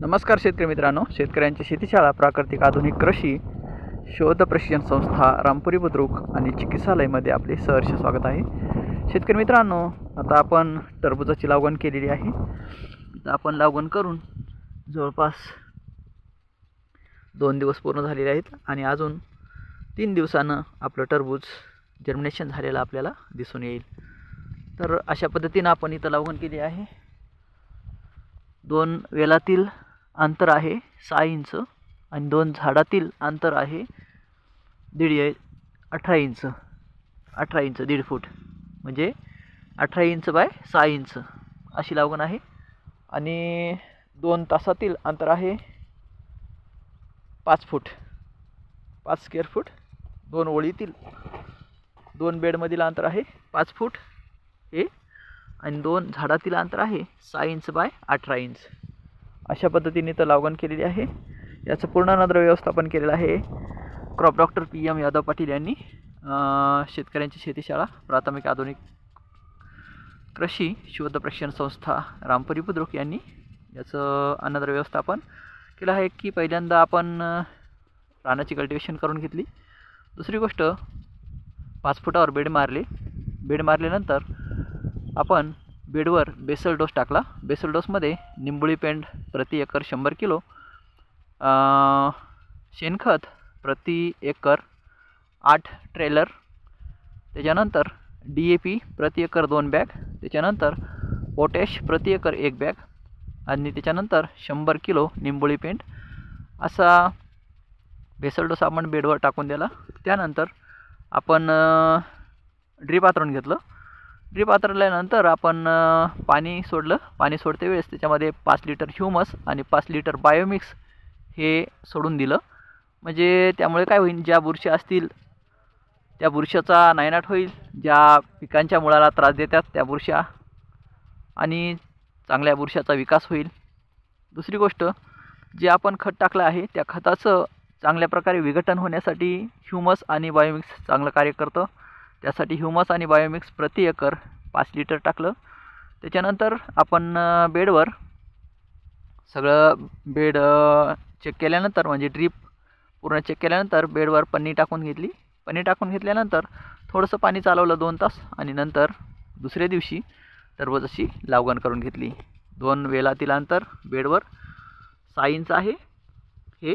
नमस्कार शेतकरी मित्रांनो. शेतकऱ्यांची शेतीशाळा प्राकृतिक आधुनिक कृषी शोध प्रशिक्षण संस्था रामपुरी बुद्रुक आणि चिकित्सालयमध्ये आपले सहर्ष स्वागत आहे. शेतकरी मित्रांनो आता आपण टरबूजाची लागवण केलेली आहे. आता आपण लागवण करून जवळपास दोन दिवस पूर्ण झालेले आहेत आणि अजून तीन दिवसानं आपलं टरबूज जर्मिनेशन झालेलं आपल्याला दिसून येईल. तर अशा पद्धतीनं आपण इथं लागवण केली आहे. दोन वेलातील अंतर आहे सहा इंच आणि दोन झाडातील अंतर आहे दीड अठरा इंच अठरा इंच दीड फूट. म्हणजे अठरा इंच बाय सहा इंच अशी लागवण आहे. आणि दोन तासातील अंतर आहे पाच फूट. पाच स्क्वेअर फूट दोन ओळीतील दोन बेडमधील अंतर आहे पाच फूट हे. आणि दोन झाडातील अंतर आहे सहा इंच बाय अठरा इंच. अशा पद्धतीने तर लागवण केलेली आहे. याचं पूर्ण नद्र व्यवस्थापन केलेलं आहे. Crop doctor P M Yadav Patil यांनी. शेतकऱ्यांची शेतीशाळा प्राथमिक आधुनिक कृषी शोध प्रशिक्षण संस्था रामपुरी बुद्रुक यांनी याचं अन्नद्र व्यवस्थापन केलं आहे की पहिल्यांदा आपण रानाची कल्टिवेशन करून घेतली. दुसरी गोष्ट पाच फुटावर बेड मारले. बेड मारल्यानंतर आपण बेडवर बेसल डोस टाकला. बेसल डोसमध्ये निंबोळी पेंड प्रति एकर शंभर किलो शेणखत प्रति एकर आठ ट्रेलर त्याच्यानंतर डी ए पी प्रति एकर दोन बॅग त्याच्यानंतर पोटॅश प्रति एकर एक बॅग आणि त्याच्यानंतर शंभर किलो निंबोळी पेंट असा बेसल डोसा आपण बेडवर टाकून दिला. त्यानंतर आपण ड्रीप आतरून घेतलं. ड्रीप आतरल्यानंतर आपण पाणी सोडलं. पाणी सोडते वेळेस त्याच्यामध्ये पाच लिटर ह्युमस आणि पाच लिटर बायोमिक्स हे सोडून दिलं. म्हणजे त्यामुळे काय होईल ज्या बुरशी असतील त्या बुरशाचा नायनाट होईल. ज्या पिकांच्या मुळाला त्रास देतात त्या बुरशा आणि चांगल्या बुरशाचा विकास होईल. दुसरी गोष्ट जे आपण खत टाकलं आहे त्या खताचं चांगल्या प्रकारे विघटन होण्यासाठी ह्युमस आणि बायोमिक्स चांगलं कार्य करतं. त्यासाठी ह्युमस आणि बायोमिक्स प्रति एकर पाच लिटर टाकलं. त्याच्यानंतर आपण बेडवर सगळं बेड चेक केल्यानंतर म्हणजे ड्रीप पूर्ण चेक केल्यानंतर बेडवर पन्नी टाकून घेतली. पन्नी टाकून घेतल्यानंतर थोडंसं पाणी चालवलं दोन तास आणि नंतर दुसऱ्या दिवशी टरबूज अशी लावगण करून घेतली. दोन वेलातील अंतर बेडवर सहा इंच आहे हे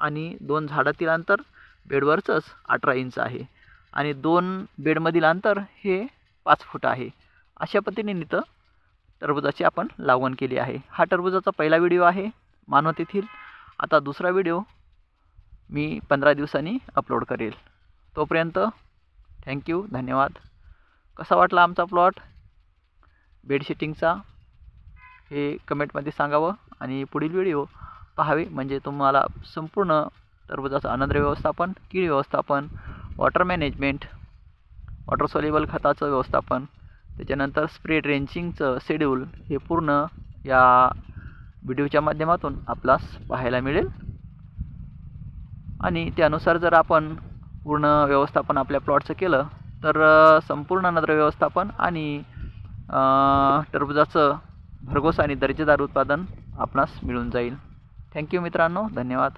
आणि दोन झाडातील अंतर बेडवरचंच अठरा इंच आहे. आणि दोन बेडमधील अंतर हे पाच फूट आहे. अशा पद्धतीने इथं टरबुजाची आपण लागवण केली आहे. हा टरबुजाचा पहिला व्हिडिओ आहे मानवत येथील आता दुसरा व्हिडिओ मी पंधरा दिवसांनी अपलोड करेल. तोपर्यंत थँक्यू धन्यवाद. कसा वाटला आमचा प्लॉट बेडशीटिंगचा हे कमेंटमध्ये सांगावं आणि पुढील व्हिडिओ पहावे म्हणजे तुम्हाला संपूर्ण टरबुजाचं अनद्र व्यवस्थापन कीड व्यवस्थापन वॉटर मॅनेजमेंट वॉटर सॉल्युबल खताचं व्यवस्थापन त्याच्यानंतर स्प्रे ड्रेंचिंगचं शेड्यूल हे पूर्ण या व्हिडिओच्या माध्यमातून आपल्यास पाहायला मिळेल. आणि त्यानुसार जर आपण पूर्ण व्यवस्थापन आपल्या प्लॉटचं केलं तर संपूर्ण नद्र व्यवस्थापन आणि टरबुजाचं भरघोस आणि दर्जेदार उत्पादन आपणास मिळून जाईल. थँक्यू मित्रांनो धन्यवाद.